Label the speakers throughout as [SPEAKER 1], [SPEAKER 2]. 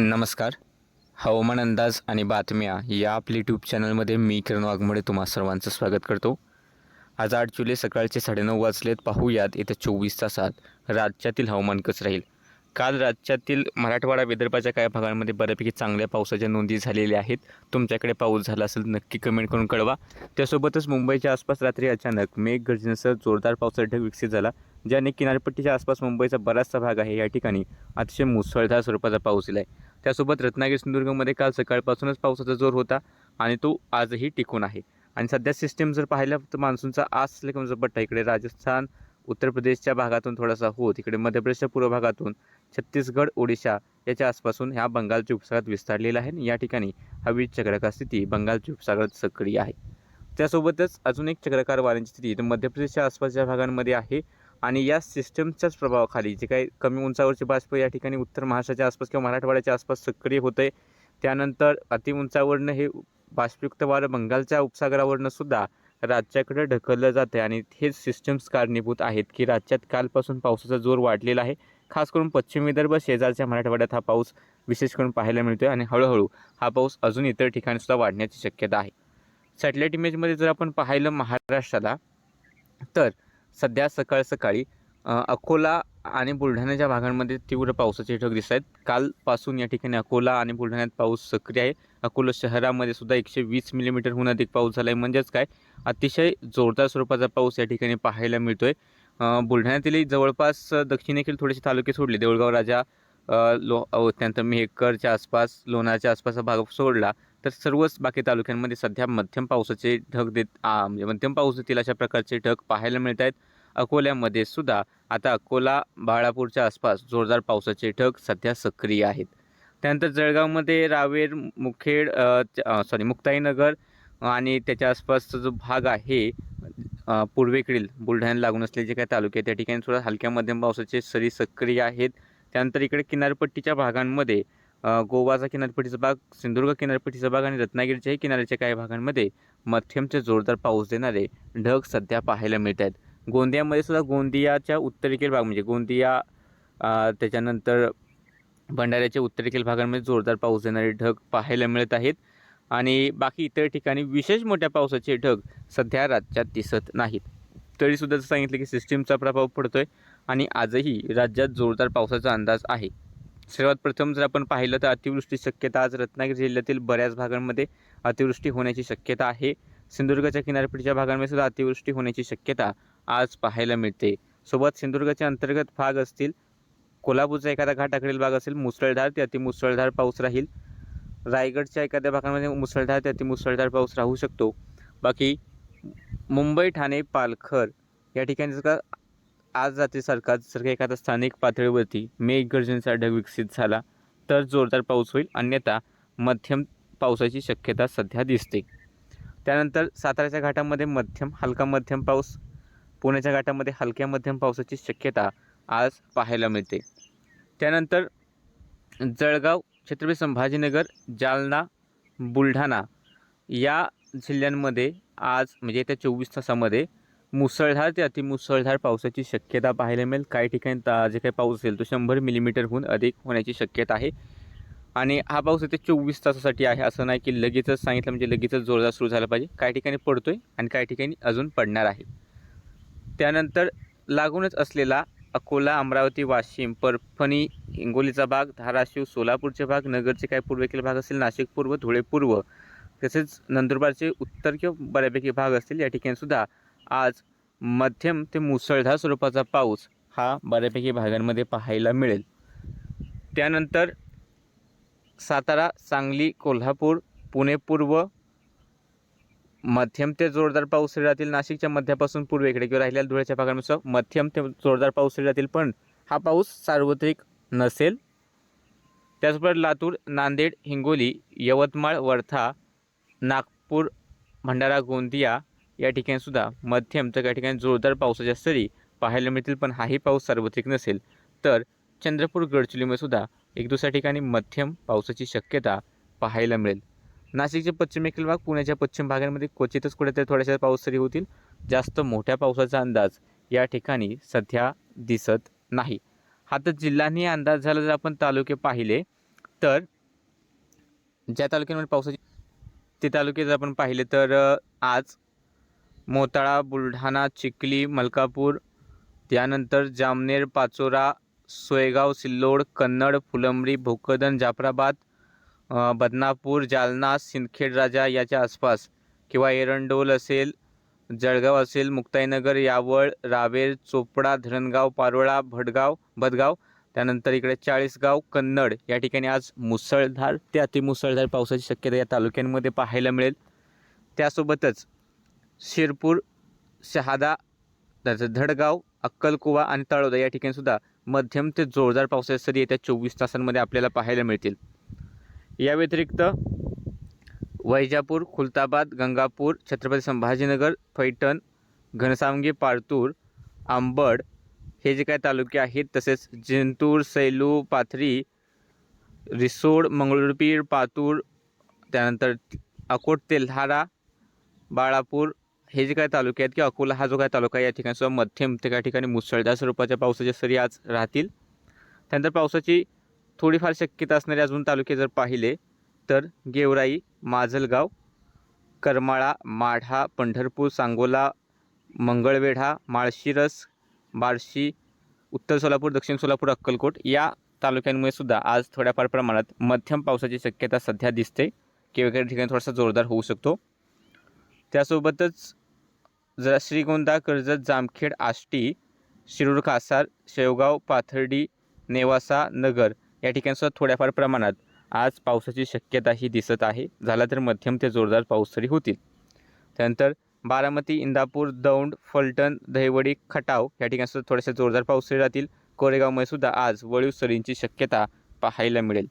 [SPEAKER 1] नमस्कार. हवामान अंदाज आणि बातम्या या आपल्या यूट्यूब चॅनलमध्ये मी किरण वाघमोडे तुम्हा सर्वांचं स्वागत करतो. आज आठ जुलै सकाळचे साडेनऊ वाजलेत. पाहूयात येत्या चोवीस तासात राज्यातील हवामान कसं राहील? काल राज्यातील मराठवाडा विदर्भाच्या काही भागांमध्ये बऱ्यापैकी चांगल्या पावसाच्या नोंदी झालेल्या आहेत. तुमच्याकडे पाऊस झाला असेल नक्की कमेंट करून कळवा. त्यासोबतच मुंबईच्या आसपास रात्री अचानक मेघ गर्जनेसह जोरदार पावसाचा ढग विकसित झाला ज्याने किनारपट्टीच्या आसपास मुंबईचा बराचसा भाग आहे. या ठिकाणी अतिशय मुसळधार स्वरूपाचा पाऊस दिला आहे त्यासोबत रत्नागिरी सिंधुदुर्गमध्ये काल सकाळपासूनच पावसाचा जोर होता आणि तो आजही टिकून आहे. आणि सध्या सिस्टीम जर पाहिलं तर मान्सूनचा आज असले कमी पट्टा इकडे राजस्थान उत्तर प्रदेशच्या भागातून थोडासा होत इकडे मध्य प्रदेशच्या पूर्व भागातून छत्तीसगड ओडिशा याच्या आसपासून ह्या बंगालच्या उपसागरात विस्तारलेला आहे आणि या ठिकाणी हवी चक्राकार स्थिती बंगालच्या उपसागरात सक्रिय आहे. त्यासोबतच अजून एक चक्राकार वाऱ्यांची स्थिती तर मध्य प्रदेशच्या आसपासच्या भागांमध्ये आहे आणि या सिस्टमच्याच प्रभावाखाली जे काही कमी उंचावरचे बाष्प या ठिकाणी उत्तर महाराष्ट्राच्या आसपास किंवा मराठवाड्याच्या आसपास सक्रिय होत आहे त्यानंतर अतिउंचावरनं हे बाष्पयुक्त वारं बंगालच्या उपसागरावरनं सुद्धा राज्याकडे ढकललं जातं आणि हेच सिस्टम्स कारणीभूत आहेत की राज्यात कालपासून पावसाचा जोर वाढलेला आहे. खास करून पश्चिम विदर्भ शेजारच्या मराठवाड्यात हा पाऊस विशेष करून पाहायला मिळतो आहे आणि हळूहळू हा पाऊस अजून इतर ठिकाणीसुद्धा वाढण्याची शक्यता आहे. सॅटेलाईट इमेजमध्ये जर आपण पाहिलं महाराष्ट्राला तर सध्या सकाळ सकाळी अकोला आणि बुलढाण्याच्या भागांमध्ये तीव्र पावसाचे ढग दिसत आहेत. कालपासून या ठिकाणी अकोला आणि बुलढाण्यात पाऊस सक्रिय आहे. अकोला शहरामध्ये सुद्धा एकशे वीस मिलीमीटरहून अधिक पाऊस झाला आहे म्हणजेच काय? अतिशय जोरदार स्वरूपाचा पाऊस या ठिकाणी पाहायला मिळतो आहे बुलढाण्यातील जवळपास दक्षिणेकडील थोडेसे तालुके सोडले. देऊळगाव राजा लो त्यानंतर मेहकरच्या आसपास लोणारच्या आसपास हा भाग सोडला. तर सर्वच बाकी तालुक्यांमध्ये सध्या मध्यम पावसाचे ढग देत म्हणजे मध्यम पाऊस देतील अशा प्रकारचे ढग पाहायला मिळत आहेत अकोल्यामध्ये सुद्धा आता अकोला बाळापूरच्या आसपास जोरदार पावसाचे ढग सध्या सक्रिय आहेत. त्यानंतर जळगावमध्ये रावेर मुखेड सॉरी मुक्ताईनगर आणि त्याच्या आसपासचा जो भाग आहे पूर्वेकडील बुलढाणा लागून असलेले जे काही तालुके आहेत त्या ठिकाणी सुद्धा हलक्या मध्यम पावसाचे सरी सक्रिय आहेत. त्यानंतर इकडे किनारपट्टीच्या भागांमध्ये गोवाचा किनारपट्टीचा भाग सिंधुदुर्ग किनारपट्टीचा भाग आणि रत्नागिरीच्याही किनाऱ्याच्या काही भागांमध्ये मध्यमचे जोरदार पाऊस देणारे ढग सध्या पाहायला मिळत आहेत. गोंदियामध्ये सुद्धा गोंदियाच्या उत्तरेकडील भाग म्हणजे गोंदिया त्याच्यानंतर भंडाऱ्याच्या उत्तरेकडील भागांमध्ये जोरदार पाऊस देणारे ढग पाहायला मिळत आहेत. आणि बाकी इतर ठिकाणी विशेष मोठ्या पावसाचे ढग सध्या राज्यात दिसत नाहीत. तरीसुद्धा जसं सांगितलं की सिस्टीमचा प्रभाव पडतो आहे आणि आजही राज्यात जोरदार पावसाचा अंदाज आहे. सर्वात प्रथम जर आपण पाहिलं तर अतिवृष्टी शक्यता आज रत्नागिरी जिल्ह्यातील बऱ्याच भागांमध्ये अतिवृष्टी होण्याची शक्यता आहे. सिंधुदुर्गच्या किनारपट्टीच्या भागांमध्ये सुद्धा अतिवृष्टी होण्याची शक्यता आज पाहायला मिळते. सोबत सिंधुदुर्गाचे अंतर्गत भाग असतील कोल्हापूरचा एखादा घाटाकडील भाग असेल मुसळधार ते अतिमुसळधार पाऊस राहील. रायगडच्या एखाद्या भागामध्ये मुसळधार ते अतिमुसळधार पाऊस राहू शकतो. बाकी मुंबई ठाणे पालघर या ठिकाणी जर का आज रात्रीसारखा जर का एखादा स्थानिक पातळीवरती मेघगर्जनेचा ढग विकसित झाला तर जोरदार पाऊस होईल. अन्यथा मध्यम पावसाची शक्यता सध्या दिसते. त्यानंतर साताऱ्याच्या घाटामध्ये मध्यम हलका मध्यम पाऊस पुण्याच्या घाटामध्ये हलक्या मध्यम पावसाची शक्यता आज पाहायला मिळते. त्यानंतर जळगाव छत्रपती संभाजीनगर जालना बुलढाणा या जिल्ह्यांमध्ये आज म्हणजे येत्या चोवीस तासामध्ये मुसळधार ते अतिमुसळधार पावसाची शक्यता पाहायला मिळेल. काही ठिकाणी ता- जे काही पाऊस असेल तो शंभर मिलीमीटरहून अधिक होण्याची शक्यता आहे. आणि हा पाऊस येते चोवीस तासासाठी आहे असं नाही की लगेचच सांगितलं म्हणजे लगेचच जोरदार सुरू झाला पाहिजे. काही ठिकाणी पडतो आहे आणि काही ठिकाणी अजून पडणार आहे. त्यानंतर लागूनच असलेला अकोला अमरावती वाशिम परभणी हिंगोलीचा भाग धाराशिव सोलापूरचे भाग नगरचे काही पूर्वेकडील भाग असेल नाशिक पूर्व धुळे पूर्व तसेच नंदुरबारचे उत्तर किंवा बऱ्यापैकी भाग असतील या ठिकाणी सुद्धा आज मध्यम ते मुसळधार स्वरूपाचा पाऊस हा बऱ्यापैकी भागांमध्ये पाहायला मिळेल. त्यानंतर सातारा सांगली कोल्हापूर पुणे पूर्व मध्यम ते जोरदार पाऊस शरीरातील नाशिकच्या मध्यापासून पूर्वेकडे किंवा राहिलेल्या धुळ्याच्या भागांनुसार मध्यम ते जोरदार पाऊस शरीरातील पण हा पाऊस सार्वत्रिक नसेल. त्याचबरोबर लातूर नांदेड हिंगोली यवतमाळ वर्धा नागपूर भंडारा गोंदिया या ठिकाणीसुद्धा मध्यम तर काही ठिकाणी जोरदार पावसाच्या सरी पाहायला मिळतील पण हाही पाऊस सार्वत्रिक नसेल. तर चंद्रपूर गडचिरोलीमध्ये सुद्धा एक दुसऱ्या ठिकाणी मध्यम पावसाची शक्यता पाहायला मिळेल. नाशिकचे पश्चिमेकडील भाग पुण्याच्या पश्चिम भागांमध्ये क्वचितच कुठेतरी थोड्याशा पाऊस सरी होतील. जास्त मोठ्या पावसाचा अंदाज या ठिकाणी सध्या दिसत नाही. हा तर जिल्ह्यांनी अंदाज झाला जर आपण तालुके पाहिले तर ज्या तालुक्यांमध्ये पावसाची ते तालुके जर आपण पाहिले तर आज मोताळा बुलढाणा चिखली मलकापूर त्यानंतर जामनेर पाचोरा सोयगाव सिल्लोड कन्नड फुलंब्री भोकदन जाफराबाद बदनापूर जालना सिंदखेड राजा याच्या आसपास किंवा एरंडोल असेल जळगाव असेल मुक्ताईनगर यावळ रावेर चोपडा धरणगाव पारोळा भडगाव भदगाव त्यानंतर इकडे चाळीसगाव कन्नड या ठिकाणी आज मुसळधार ते अतिमुसळधार पावसाची शक्यता या तालुक्यांमध्ये पाहायला मिळेल. त्यासोबतच शिरपूर शहादा धडगाव अक्कलकुवा आणि तळोदा या ठिकाणीसुद्धा मध्यम ते जोरदार पावसाच्या सरी येत्या चोवीस तासांमध्ये आपल्याला पाहायला मिळतील. या व्यतिरिक्त वैजापूर खुलताबाद गंगापूर छत्रपती संभाजीनगर फैठण घनसावंगी पारतूर आंबड हे जे काही तालुके आहेत तसेच जिंतूर सैलू पाथरी रिसोड मंगळूरपीर पातूर त्यानंतर अकोट तेल्हारा बाळापूर हे जे काही तालुके आहेत किंवा अकोला हा जो काही तालुका आहे या ठिकाणी सुद्धा मध्यम ते काही ठिकाणी मुसळधार स्वरूपाच्या पावसाच्या सरी आज राहतील. त्यानंतर पावसाची थोडीफार शक्यता असणारे अजून तालुके जर पाहिले तर गेवराई माजलगाव करमाळा माढा पंढरपूर सांगोला मंगळवेढा माळशिरस बार्शी उत्तर सोलापूर दक्षिण सोलापूर अक्कलकोट या तालुक्यांमुळे सुद्धा आज थोड्याफार प्रमाणात मध्यम पावसाची शक्यता सध्या दिसते. किंवा काही ठिकाणी थोडासा जोरदार होऊ शकतो. त्यासोबतच जरा श्रीगोंदा कर्जत जामखेड आष्टी शिरूर कासार शेवगाव पाथर्डी नेवासा नगर या ठिकाणी सुद्धा थोड्याफार प्रमाणात आज पावसाची शक्यताही दिसत आहे. झाला तर मध्यम ते जोरदार पाऊस तरी होतील. त्यानंतर बारामती इंदापूर दौंड फलटण दहिवडी खटाव या ठिकाणी सुद्धा थोड्याशा जोरदार पाऊस तरी राहतील. कोरेगावमध्ये सुद्धा आज वळीव सरींची शक्यता पाहायला मिळेल.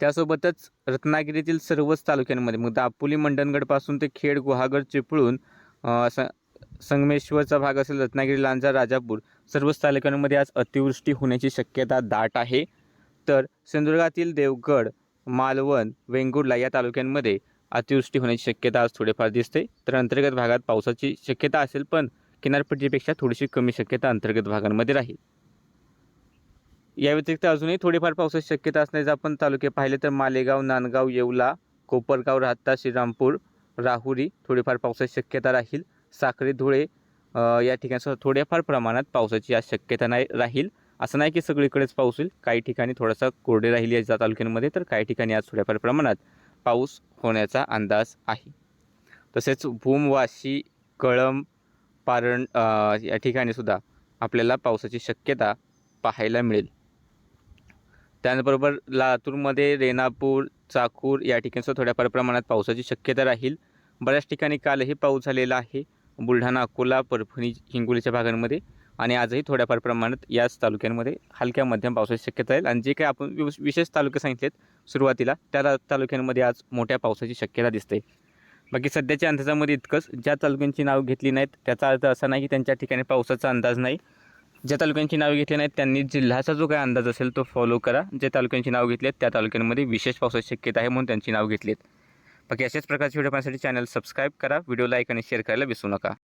[SPEAKER 1] त्यासोबतच रत्नागिरीतील सर्वच तालुक्यांमध्ये मग दापोली मंडणगडपासून ते खेड गुहागर चिपळूण असं संगमेश्वरचा भाग असेल रत्नागिरी लांजा राजापूर सर्वच तालुक्यांमध्ये आज अतिवृष्टी होण्याची शक्यता दाट आहे. तर सिंधुदुर्गातील देवगड मालवण वेंगुर्ला या तालुक्यांमध्ये अतिवृष्टी होण्याची शक्यता आज थोडेफार दिसते. तर अंतर्गत भागात पावसाची शक्यता असेल पण किनारपट्टीपेक्षा थोडीशी कमी शक्यता अंतर्गत भागांमध्ये राहील. या व्यतिरिक्त अजूनही थोडीफार पावसाची शक्यता असण्याचे आपण तालुके पाहिले तर मालेगाव नांदगाव येवला कोपरगाव राहता श्रीरामपूर राहुरी थोडीफार पावसाची शक्यता राहील. साखरे धुळे या ठिकाणी थोड्याफार प्रमाणात पावसाची आज शक्यता नाही राहील. असं नाही की सगळीकडेच पाऊस होईल. काही ठिकाणी थोडासा कोरडे राहील या तालुक्यांमध्ये तर काही ठिकाणी आज थोड्याफार प्रमाणात पाऊस होण्याचा अंदाज आहे. तसेच भूम वाशी कळंब पारण या ठिकाणी सुद्धा आपल्याला पावसाची शक्यता पाहायला मिळेल. त्याचबरोबर लातूरमध्ये रेणापूर चाकूर या ठिकाणीसुद्धा थोड्याफार प्रमाणात पावसाची शक्यता राहील. बऱ्याच ठिकाणी कालही पाऊस झालेला आहे. बुलढाणा अकोला परभणी हिंगोलीच्या भागांमध्ये आणि आजही थोड्याफार प्रमाणात याच तालुक्यांमध्ये हलक्या मध्यम पावसाची शक्यता आहे. आणि जे काही आपण विशेष तालुके सांगितलेत सुरुवातीला त्या तालुक्यांमध्ये आज मोठ्या पावसाची शक्यता दिसते. बाकी सध्याच्या अंदाजामध्ये इतकंच ज्या तालुक्यांची नावं घेतली नाहीत त्याचा अर्थ असा नाही की त्यांच्या ठिकाणी पावसाचा अंदाज नाही. ज्या तालुक्यांची नावे घेतली नाहीत त्यांनी जिल्ह्याचा जो काही अंदाज असेल तो फॉलो करा. ज्या तालुक्यांची नावं घेतली आहेत त्या तालुक्यांमध्ये विशेष पावसाची शक्यता आहे म्हणून त्यांची नावं घेतली आहेत. बाकी अशाच प्रकारचे व्हिडिओ पाहण्यासाठी चॅनल सबस्क्राईब करा. व्हिडिओ लाईक आणि शेअर करायला विसरू नका.